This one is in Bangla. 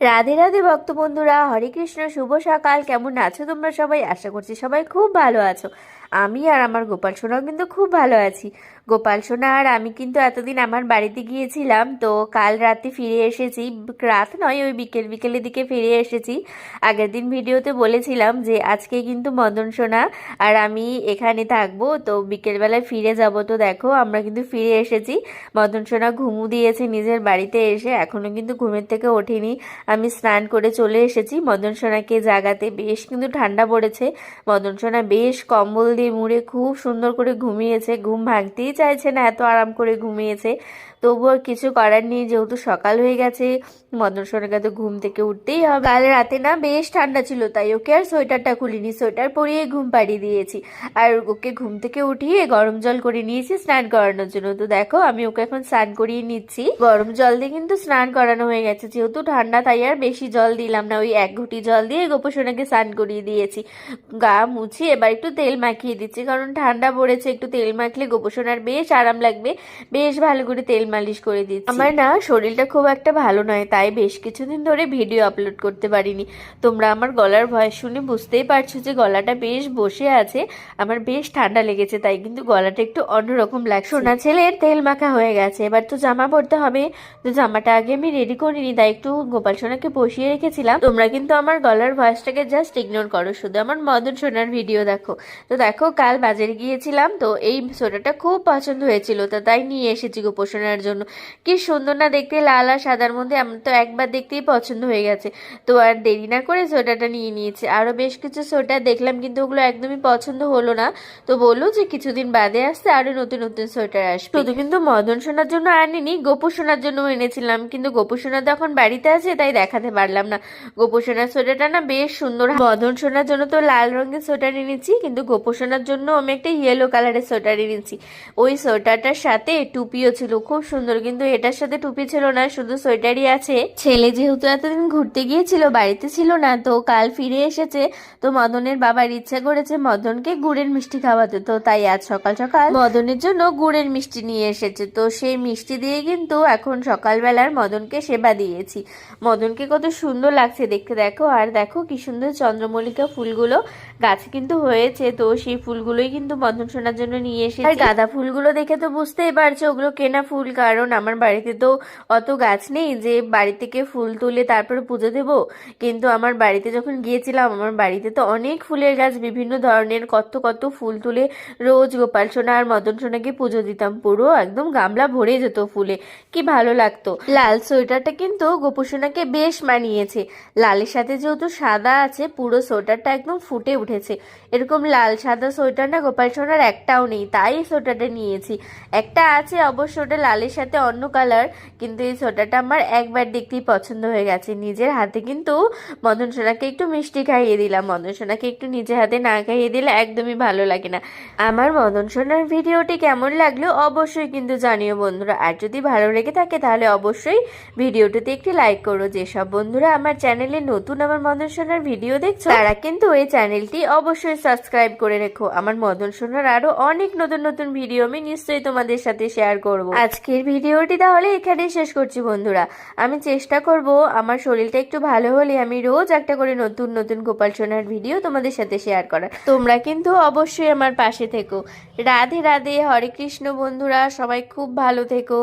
রাধে রাধে ভক্ত বন্ধুরা, হরে কৃষ্ণ, শুভ সকাল। কেমন আছো তোমরা সবাই? আশা করছি সবাই খুব ভালো আছো। আমি আর আমার গোপাল সোনাও কিন্তু খুব ভালো আছি। গোপাল সোনা আর আমি কিন্তু এতদিন আমার বাড়িতে গিয়েছিলাম, তো কাল রাতে ফিরে এসেছি। রাত নয়, ওই বিকেল, বিকেলের দিকে ফিরে এসেছি। আগের দিন ভিডিওতে বলেছিলাম যে, আজকে কিন্তু মদন সোনা আর আমি এখানে থাকব, তো বিকেলবেলায় ফিরে যাব। তো দেখো, আমরা কিন্তু ফিরে এসেছি। মদন সোনা ঘুমু দিয়েছে নিজের বাড়িতে এসে এখনও কিন্তু ঘুমের থেকে ওঠেনি। আমি স্নান করে চলে এসেছি। মদন সোনাকে জাগাতে বেশ কিন্তু ঠান্ডা পড়েছে। মদন সোনা বেশ কম্বল দিয়ে মুড়ে খুব সুন্দর করে ঘুমিয়েছে। ঘুম ভাঙতেই চাইছে না এত আরাম করে ঘুমিয়েছে। তবুও আর কিছু করার নেই, যেহেতু সকাল হয়ে গেছে মদন সোনাকে তো ঘুম থেকে উঠতেই হবে। কাল রাতে না বেশ ঠান্ডা ছিল, তাই ওকে আর সোয়েটারটা খুলিনি, সোয়েটার পরিয়ে ঘুম পাড়িয়ে দিয়েছি। আর ওকে ঘুম থেকে উঠিয়ে গরম জল করে নিয়েছি স্নান করানোর জন্য। তো দেখো, আমি ওকে এখন স্নান করিয়ে নিচ্ছি। গরম জল দিয়ে কিন্তু স্নান করানো হয়ে গেছে, যেহেতু ঠান্ডা, তাই আর বেশি জল দিলাম না। ওই এক ঘুটি জল দিয়ে গোপসোনাকে স্নান করিয়ে দিয়েছি। গা মুছে এবার একটু তেল মাখিয়ে দিচ্ছি, কারণ ঠান্ডা পড়েছে, একটু তেল মাখলে গোপসোনার বেশ আরাম লাগবে। বেশ ভালো করে তেল মালিশ করে দিচ্ছি। আমার না শরীরটা খুব একটা ভালো নয়, তাই বেশ কিছুদিন ধরে ভিডিও আপলোড করতে পারিনি। তোমরা আমার গলার ভয়েস শুনে বুঝতেই পারছ যে গলাটা বেশ বসে আছে, আমার বেশ ঠান্ডা লেগেছে তাই কিন্তু গলাটা একটু অন্যরকম লাগছে। সোনা ছেলের তেল মাখা হয়ে গেছে, এবার তো জামা পরতে হবে। তো জামাটা আগে আমি রেডি করিনি, তাই একটু গোপাল সোনাকে বসিয়ে রেখেছিলাম। তোমরা কিন্তু আমার গলার ভয়েসটাকে জাস্ট ইগনোর করো, শুধু আমার মদন সোনার ভিডিও দেখো। তো দেখো, কাল বাজারে গিয়েছিলাম, তো এই সোয়েটারটা খুব পছন্দ হয়েছিল, তো তাই নিয়ে এসেছি গোপোষণার জন্য। কি সুন্দর না দেখতে, লাল আর সাদার মধ্যে আমার তো একবার দেখতেই পছন্দ হয়ে গেছে। তো আর দেরি না করে সোয়েটারটা নিয়ে নিয়েছে। আরও বেশ কিছু সোয়েটার দেখলাম, কিন্তু ওগুলো একদমই পছন্দ হলো না। তো বলল যে কিছুদিন বাদে আসতে আরও নতুন নতুন সোয়েটার আসবে। শুধু কিন্তু মদন সোনার জন্য আনিনি, গোপু সোনার জন্য এনেছিলাম। কিন্তু গোপু সোনা তো এখন বাড়িতে আছে, তাই দেখাতে পারলাম না। গোপু সোনার সোয়েটারটা না বেশ সুন্দর। মদন সোনার জন্য তো লাল রঙের সোয়েটার এনেছি কিন্তু গোপু সোনার জন্য আমি একটা ইয়েলো কালারের সোয়েটার এনেছি ওই সোয়েটারটার সাথে টুপিও ছিল, খুব সুন্দর, কিন্তু এটার সাথে টুপি ছিল না, শুধু সোয়েটারই আছে। ছেলে যেহেতু এতদিন ঘুরতে গিয়েছিল, বাড়িতে ছিল না, তো কাল ফিরে এসেছে। তো মদনের বাবার ইচ্ছা করেছে মদনকে গুড়ের মিষ্টি খাওয়াতে, তো তাই আজ সকাল সকাল মদনের জন্য গুড়ের মিষ্টি নিয়ে এসেছে। তো সেই মিষ্টি দিয়ে কিন্তু এখন সকালবেলার মদনকে সেবা দিয়েছি। মদনকে কত সুন্দর লাগছে দেখতে, দেখো। আর দেখো কি সুন্দর চন্দ্রমল্লিকা ফুলগুলো, গাছে কিন্তু হয়েছে, তো সেই ফুলগুলোই কিন্তু মদন শোনার জন্য নিয়ে এসেছি। আর গাঁদা ফুলগুলো দেখে তো বুঝতেই পারছ, ওগুলো কেনা ফুল কারণ আমার বাড়িতে তো অত গাছ নেই যে বাড়ি থেকে ফুল তুলে তারপরে পুজো দেব। কিন্তু আমার বাড়িতে যখন গিয়েছিলাম, আমার বাড়িতে তো অনেক ফুলের গাছ, বিভিন্ন ধরনের কত কত ফুল তুলে রোজ গোপাল সোনা আর মদন সোনাকে পুজো দিতাম। পুরো একদম গামলা ভরে যেত ফুলে। কি ভালো লাগতো। লাল সোয়েটারটা কিন্তু গোপুসোনাকে বেশ মানিয়েছে। লালের সাথে যেহেতু সাদা আছে, পুরো সোয়েটারটা একদম ফুটে উঠেছে। এরকম লাল সাদা সোয়েটার না গোপাল সোনার একটাও নেই, তাই সোয়েটারটা নিয়েছি। একটা আছে, অবশ্য ওটা লালের সাথে অন্য কালার কিন্তু এই সোয়েটারটা আমার একবার দেখতেই পছন্দ হয়ে গেছে। নিজের হাতে কিন্তু মদন সোনাকে একটু মিষ্টি খাইয়ে দিলাম। মদন সোনাকে একটু নিজের হাতে না খাইয়ে দিলে একদমই ভালো লাগে না। আমার মদন সোনার ভিডিওটি কেমন লাগল অবশ্যই কিন্তু জানিও বন্ধুরা। আর যদি ভালো লেগে থাকে তাহলে অবশ্যই ভিডিওটিতে একটি লাইক করো। যেসব বন্ধুরা আমার চ্যানেলে নতুন আমার মদন সোনার ভিডিও দেখছ, তারা কিন্তু এই চ্যানেলটি অবশ্যই সাবস্ক্রাইব করে রেখো। আমার মদন সোনার আরও অনেক নতুন নতুন ভিডিও আমি নিশ্চয়ই তোমাদের সাথে শেয়ার করব। আজকের ভিডিওটি তাহলে এখানেই শেষ করছি বন্ধুরা। আমি চেষ্টা করব আমার শরীরটা একটু ভালো হলে আমি রোজ একটা করে নতুন নতুন গোপাল সোনার ভিডিও তোমাদের সাথে শেয়ার করার। তোমরা কিন্তু অবশ্যই আমার পাশে থেকো। রাধে রাধে, হরে কৃষ্ণ বন্ধুরা, সবাই খুব ভালো থেকো।